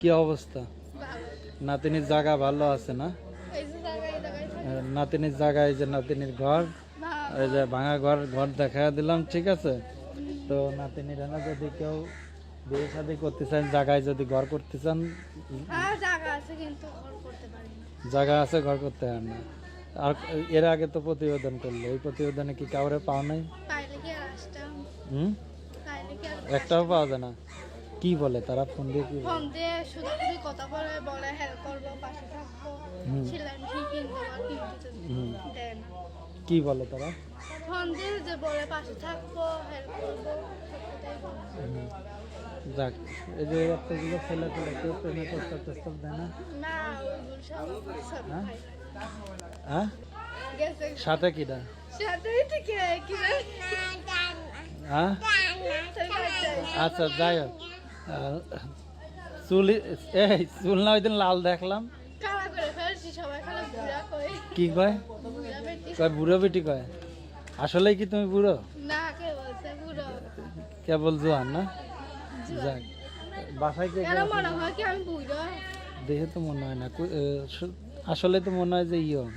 কি অবস্থা? নাতিনির জায়গা ভালো আছে না? এই যে জায়গায় এই নাতিনির জায়গায় যে নাতিনির ঘর। এই যে ভাঙা ঘর ঘর দেখা দিলাম ঠিক আছে? তো নাতিনির না যদি কেউ বিয়ে শাদি করতে চান জায়গায় যদি ঘর করতে চান হ্যাঁ জায়গা আছে ঘর করতে জায়গা হয় না। আর এর আগে তো প্রতিবেদন করল ওই প্রতিবেদনে কি কাউরে পাও নাই? হুম? একটাও পাওয়া যায় না। কি বলে তারা? ফোন দিয়ে কি বলে? ফোন দিয়ে শুধু শুধু কথা বলে বলে হেল্প করব পাশে থাকব। হুম। সেলাই মেশিন কিনতে না। কি বলে তারা? ফোন দিয়ে যে বলে পাশে থাকব হেল্প করব। যাক এই যে এতগুলো ছেলে পেলে কেউ প্রেমে প্রস্তাব প্রস্তাব দেয় না? না হ্যাঁ? না। হ্যাঁ? সাথে কিটা সাথেই কি হ্যাঁ? আচ্ছা যাই হোক। চুল এই চুল না ওই দিন লাল দেখলাম। কি কয়? কয় বুড়ো বেটি কয়? আসলেই কি তুমি বুড়ো? না কে কেবল জোয়ান না? যাক বাসায় কে? মনে হয় দেখে তো মনে হয় না। আসলে তো মনে হয় যে ইয়ং।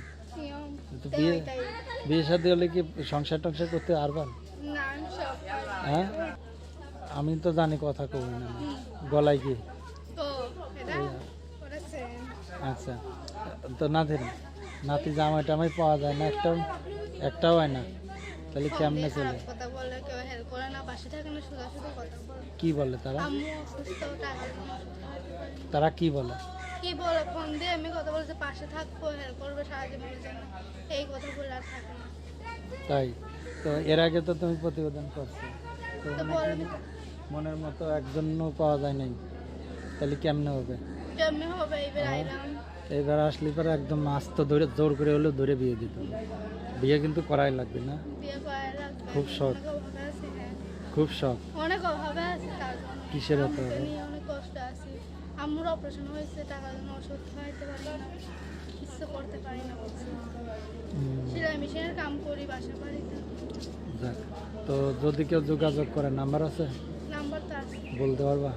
তো বিয়ে বিয়ে শাদি হলে কি সংসার টংসার করতে পারবেন হ্যাঁ? আমি তো জানি কথা কব না। গলায় কি? আচ্ছা। তো নাতি নাতি জামাই টামাই পাওয়া যায় না একটাও একটাও হয় না। তাহলে কেমনে চলে? কি বলে তারা। তারা কি বলে? কি বলে? ফোন দিয়ে আমি কথা বলছে পাশে থাকব হেল্প করবে সারা জীবনের এই কথা বলে আর থাকে না। তাই? তো এর আগে তো তুমি প্রতিবেদন করছ। মানে মনের মতো একজনও পাওয়া যায় নাই। তাহলে কেমনে হবে? কেমনি হবে? এইবার আইলাম। এবার আসলে পরে একদম মাছ তো ধরে জোর করে হলেও ধরে বিয়ে দিত। বিয়ে কিন্তু করাই লাগবে না? খুব শখ। হ্যাঁ। খুব শখ। অনেক অভাবে আছে কিসের এত অভাব? অনেক কষ্ট আছে। আম্মুর অপারেশন হয়েছে টাকার জন্য ওষুধ খাইতে পারি না। কিছু করতে পারি না সেলাই মেশিনের কাম করি বাসা বাড়িতে। যাক তো যদি কেউ যোগাযোগ করে নাম্বার আছে? বলতে পারবা?